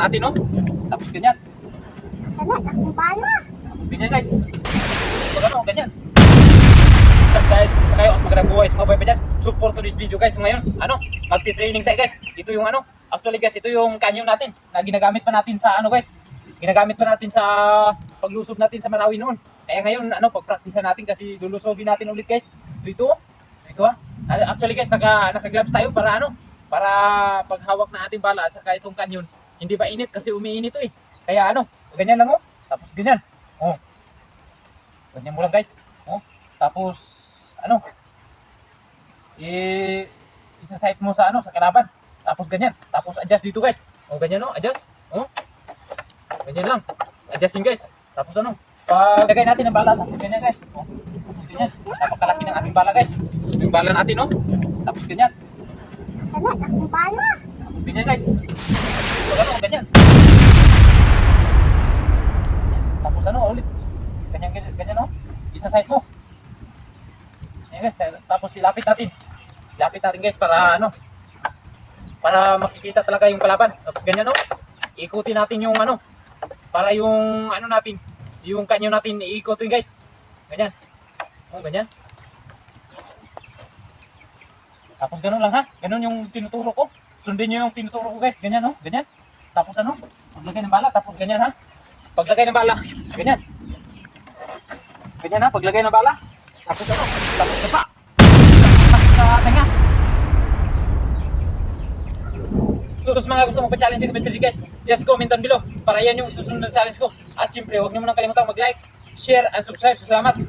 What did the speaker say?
natin, no? Tapos ganyan. Wala, akong bala. Ganyan, guys. Pag ano, ganyan. What's up, guys? Kumusta kayo? At magandang buhay sa mga pa dyan. Support to this video, guys. Ngayon, ano, magti-training tayo, guys. Ito yung ano, actually, guys, ito yung canyon natin na ginagamit pa natin sa ano, guys. Ginagamit pa natin sa paglusob natin sa Marawi noon. Kaya ngayon, ano, pag-practice natin kasi lulusobin natin ulit, guys. Ito, ito. Ito, ah. Actually, guys, naka, naka-gloves tayo para ano, para paghawak na ating bala at saka itong canyon. Hindi ba init kasi umiinit to eh. Kaya ano, ganyan lang oh. Tapos ganyan. Oh. Ganyan mo lang guys. Oh. Tapos ano? Eh isa-sight mo sa ano sa kalaban. Tapos ganyan. Tapos adjust dito guys. Oh, ganyan oh, adjust. Oh. Ganyan lang. Adjusting guys. Tapos ano? Paglagay natin ang bala. Tapos ganyan guys. Oh. Tapos ganyan. Napakalaki ng ating bala guys. Yung bala natin oh. Tapos ganyan. Wala, akong bala. Ganyan guys. Pag ano, ganyan. Tapos ano, ulit. Ganyan, ganyan, ganyan oh. Isa size mo. Ganyan guys, tapos ilapit natin. Ilapit natin guys para ano, para makikita talaga yung kalaban. Tapos ganyan oh. Ikutin natin yung ano, para yung ano natin, yung kanyo natin iikutin guys. Ganyan. Oh, ganyan. Tapos ganun lang ha. Ganun yung tinuturo ko. Sundin nyo yung tinuturo ko guys. Ganyan no. Ganyan. Tapos ano? Paglagay ng bala. Tapos ganyan ha. Paglagay ng bala. Ganyan. Ganyan ha. Paglagay ng bala. Tapos ano? Tapos na pa. Tapos sa tenga. So, mga gusto mo pa-challenge sa video guys, just comment down below para yan yung susunod na challenge ko. At syempre, huwag niyo munang kalimutan mag-like, share, and subscribe. Salamat.